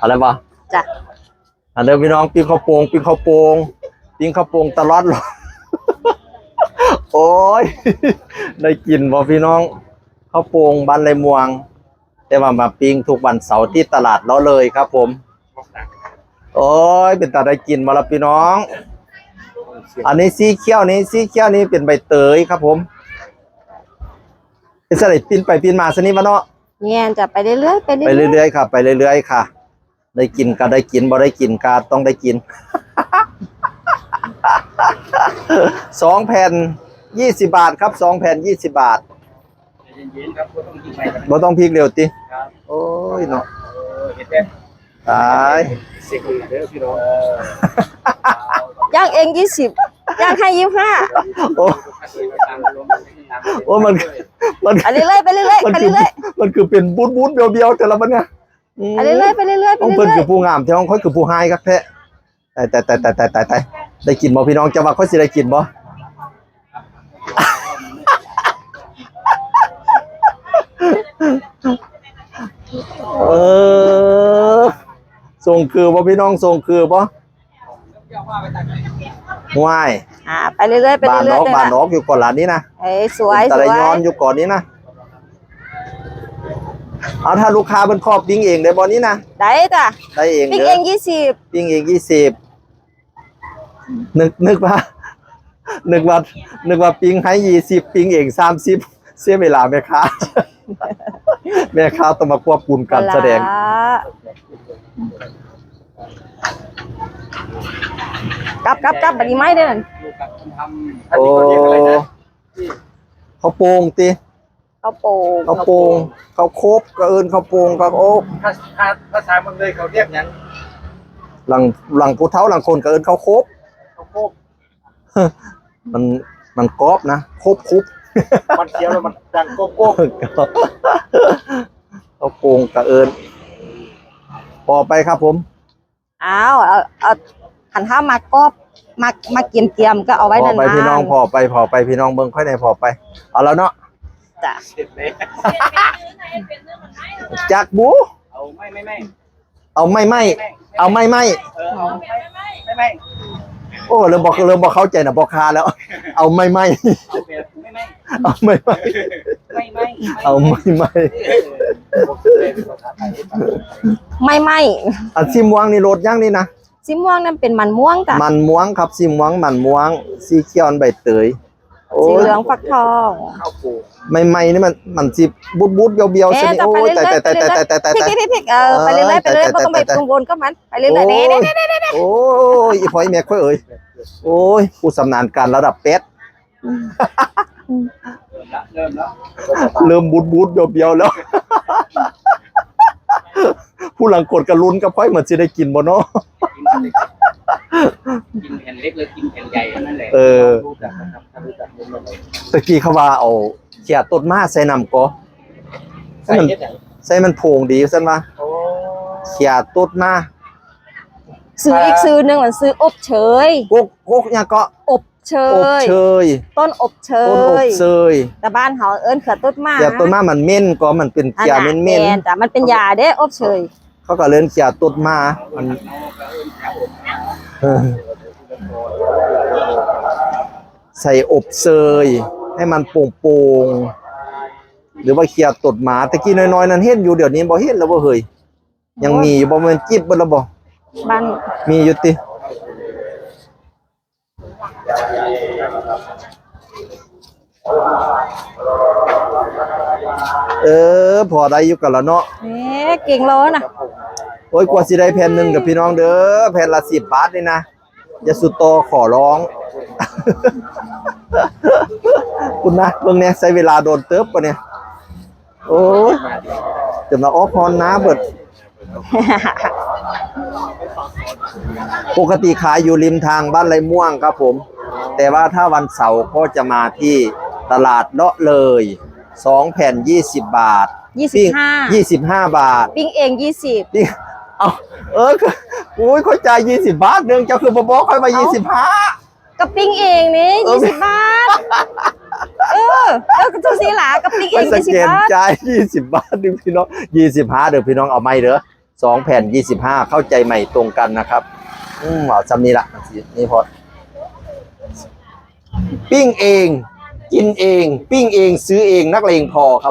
อะไรวะจ้ะอันเดิมพี่น้องปิ้งข้าวโป่งปิ้งข้าวโป่งปิ้งข้าวโป่งตลอดเลยโอ้ยได้กินบ่พี่น้องข้าวโป่งบ้านไรม่วง แต่ว่ามาปิ้งทุกวันเสาร์ที่ตลาดเราเลยครับ ผม โอ้ยเป็นตาได้กินมาแล้วพี่น้อง อันนี้สีเขียวนี้สีเขียวนี้เป็นใบเตยครับ ผมเป็นสลัดปีนไปปีนมาสนี้มาเนาะเนี่ยจะไปเรื่อยๆไปเรื่ไปอยเรื่อยๆค่ะ ไปเรื่อยๆค่ะ ได้กินก็ได้กินบ่ได้กินก็ต้องได้กินสองแผ่นยี่สิบาทครับสองแผ่นยี่สิบาทเย็นๆครับก็ต้องกินไปกันบ่ต้องพริกเร็วติครับโอ้ยเนาะเออเห็นแต่ตายเสียงเด้อพี่น้องๆย่างเองยี่สิบย่างให้ยี่ห้าโอ้โอ้มันมันไปเรื่อยๆไปเรื่อยๆมันไปคือเรื่อยมันคือเป็นบูดบูดเบียวๆแต่ละมันเนี่ยอืมๆ ไปเรื่อยๆไปเรื่อยๆไปต้องเรื่เพิ่นอยคือผู้งามที่ห้องค่อยคือผู้หายครับแท้แต่แต่แต่แต่แต่แต่แต่ได้กินบ่พี่น้องจะว่าค่อยสิได้กินบ่เออส่งคือบ่พี่น้องส่งคือบ่ห่วยๆอ่าไปเรื่อยๆไปบ้านเรื่นอยอกๆบ้านนอกอยู่ก่อนหลานนี้นะเอ้ยสวยแต่สละวยย้อนอยู่ก่อนนี้นะ เอาถ้าลูกค้าเป็นครอบปิ้งเองได้บ่นี้นะได้จ้ะได้เองปิ๊กเด้เอองยี่สิบปิ้งเองยี่สิบนึกนึกว่านึกว่านึกว่าปิ้งให้ยี่สิบปิ้งเองสามสิบเสียเวลาแม่ค้าแม่ค้าต้องมาควบคุมการแสดงกลับกลับกลับบัดนี้ไม่เด้อลูกกับคุณทำโอ้อันนี้เขาเรียกอะไรนะเขาโป่งติข้าวโป่งเขาโป่งเขาโคบก็เอินเขาโป่งก็โอ้ถ้าถ้าภาษาเมืองเลยเขาเรียกหยังหลังหลังผู้เฒ่าหลังคนก็เอินเขาโคบเขาโคกมันมันกรอบนะโคบคุบมันเคี้ยวแล้วมันดังโกโก้เขาโป่งก็เอินพอไปครับผมอ้าวเอาเอาขันห้ามากอบมามาเกียมเกียมๆก็เอาไว้พอนานไปๆพี่น้องพอไปพอไปพี่น้องเบิ่งค่อยในพอไป เอาแล้วเนาะ จ้ะเสร็จเลยจากบูเอาไม่ไม่ไม่เอาไม่ไม่เอาไม่ไม่เออเอาไม่ไม่ไม่ไม่โอ้เริ่มบอกเริ่มบอกเข้าใจนะบอกคาแล้ว เอาไม่ไม่เอาแบบไม่ไม่เอาไม่ไม่ไม่ไม่เอาไม่ไม่ไม่ไม่อันซิม่วงนี่โรดย่างนี่นะสีม่วงนั่นเป็นมันม่วงจ้ะมันม่วงครับสีม่วงมันม่วงสีเขียวอันใบเตยโอ้ สียเหลืองฟักทองข้าวปูไม่ไม่นี่มันมันสิบูดบูดเบียวเบียวๆเอ๊ะสินี่จะโอ้ไปยเรื่แต่อยๆแต่แต่แต่แต่แต่พลิกแต่พลิกพลิกเออไปเรื่อยๆไปเรื่อยๆไม่ต้องไปตรงบนก็มันไปเรื่อยๆโอ้เด้ยเด้เด้เด้โอ้ยอีพอยแม่ค่อยเอ่ยโอ้ยผู้สำนาญการระดับเป็ดเริ่มแล้วเริ่มบูดบูดเบียวเบียวๆแล้ว ผู้หลังกดกระลุ้นกับค่อยเหมือนจะได้กินบ่เนาะ กินแผ่นเล็กหรือกินแผ่นใหญ่นั่นแหละเออ รู้จักนะครับถ้ารู้จักรู้เลยตะกี้เขาว่าเอาเขียต้นมาใส่น้ำก็ใส่เฮ็ดหยังใส่มันโพงดีซั่นว่าโอ้เขียต้นมาซื้ออีกซื้อหนึ่งมันซื้ออบเชย กกกกหยังก็อบเชอบย เชยต้นอบเชต้นอบย เชยแต่บ้านเขาเอิ้นเขือต้นมาเขียต้นมามันเม่นก็มันเป็นอันเขียน่ะเม่นแม่นจ้ะมันเป็นยาเด้อบเชย ๆเขาก็เล่นเขียต้นมามัน เออ ใส่อบเชยให้มันโป่งๆหรือว่าเขียตดหมาตะกี้น้อยๆ นั้นเห็นอยู่เดี๋ยวนี้บ่เห็นแล้วบ่เฮ้ยยังมีอยู่บ่แม่นจิบเบ่แล้วบ่บ้านมีอยู่ติเออ พอได้อยู่กันแล้วเนาะเอ๊ะเก่งแล้วนะโอ้ยกว่าสิได้แผ่นหนึ่งกับพี่น้องเด้อแผ่นละสิบบาทนี่นะอ ย่าสุดโตอขอร้อง คุณนะเบิ่งเนี่ยใช้เวลาโดนเติบปะเนี่ย โอ้ยจะมาออกฮอนนะเบิด ปกติขายอยู่ริมทางบ้านไรม่วงครับผม แต่ว่าถ้าวันเสาร์ก็จะมาที่ตลาดเลาะเลยสองแผ่นยี่สิบบาทยี่สิบห้ายี่สิบห้าบาท ปิ้งเองยี่สิบนี่ เอาเออคืออุ้ยค่อยจ่ายยี่สิบบาทหนึงเจ้าคือบ่บอกค่อยมายี่สิบห้าก็ปิ้งเองนี่เออ ยี่สิบบาท เออแล้วก็ทุกสีหลาก็ปิ้งเอไปงสยี่สิบแกนบาทจ่ายยี่สิบบาทหนึงพี่น้องยี่สิบห้าเด้อพี่น้องเอาไม่เด้อสองแผ่นยี่สิบห้าเข้าใจใหม่ตรงกันนะครับ อืมเอาซ้ำนี้ละนี่พอปิ้งเอง กินเอง ปิ้งเองซื้อเองนักเลงพอครับ